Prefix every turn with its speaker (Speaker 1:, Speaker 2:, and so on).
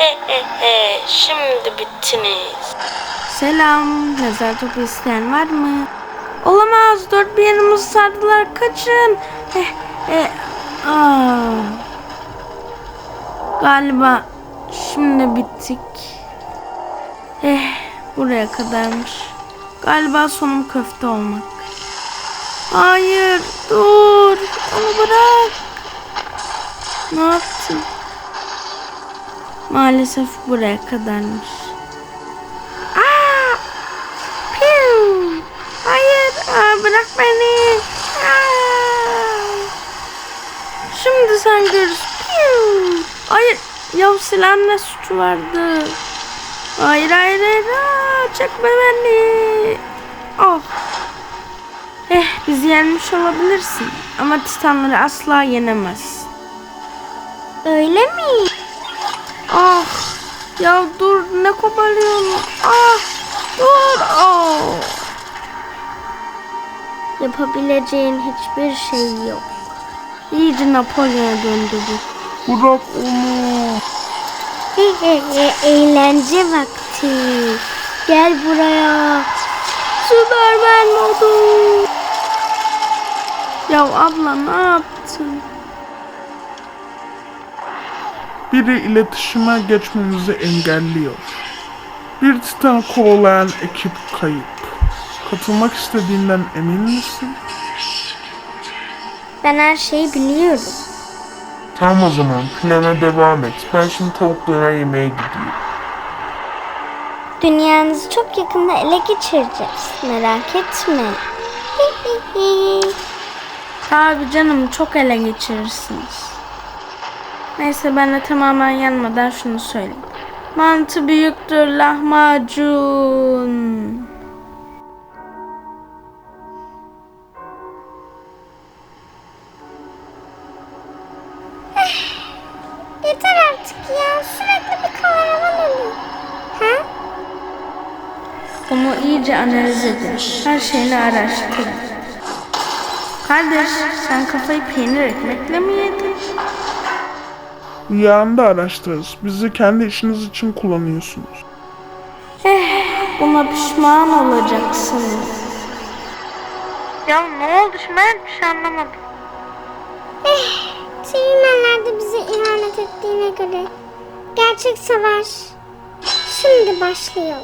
Speaker 1: Şimdi bittiniz.
Speaker 2: Selam. Lazer topu isteyen var mı? Olamaz. Dört bir yanımızı sardılar. Kaçın. Eh, eh, aa. Galiba şimdi bittik. Eh, buraya kadarmış. Galiba sonum köfte olmak. Hayır, dur. Onu bırak. Ne yaptın? Maalesef buraya kadarmış. Aa! Piu! Hayır, aa, bırak beni. Aa! Şimdi sen görürsün. Piu! Hayır, ya silahın ne suçu vardı? Hayır, hayır, hayır. Aa, çekme beni. Oh. Eh, bizi yenmiş olabilirsin. Ama titanları asla yenemez.
Speaker 3: Öyle mi?
Speaker 2: Ah, ya dur ne koparıyorsun? Ah, dur. Oh.
Speaker 3: Yapabileceğin hiçbir şey yok.
Speaker 2: İyice Napolyon'a döndü bu.
Speaker 4: Bırak onu.
Speaker 3: Eğlence vakti. Gel buraya.
Speaker 2: Süpermen modu. Ya abla ne yaptın?
Speaker 4: Biri iletişime geçmemizi engelliyor. Bir titan kovalayan ekip kayıp. Katılmak istediğinden emin misin?
Speaker 3: Ben her şeyi biliyorum.
Speaker 4: Tamam o zaman plana devam et. Ben şimdi tavuk döner yemeye gidiyorum.
Speaker 3: Dünyanızı çok yakında ele geçireceğiz. Merak etme.
Speaker 2: Abi canım çok ele geçirirsiniz. Neyse ben de tamamen yanmadan şunu söyleyeyim. Mantı büyüktür lahmacun.
Speaker 3: Yeter artık ya. Sürekli bir kahraman oluyor. Ha?
Speaker 2: Bunu iyice analiz edin. Her şeyini araştırın. Kardeş sen kafayı peynir ekmekle mi yedin?
Speaker 4: Rüyanda araştırırız. Bizi kendi işiniz için kullanıyorsunuz.
Speaker 2: Buna pişman olacaksınız. Ya ne oldu şimdi ben hiçbir şey anlamadım.
Speaker 3: Sivilmenler de bize ihanet ettiğine göre gerçek savaş şimdi başlıyor.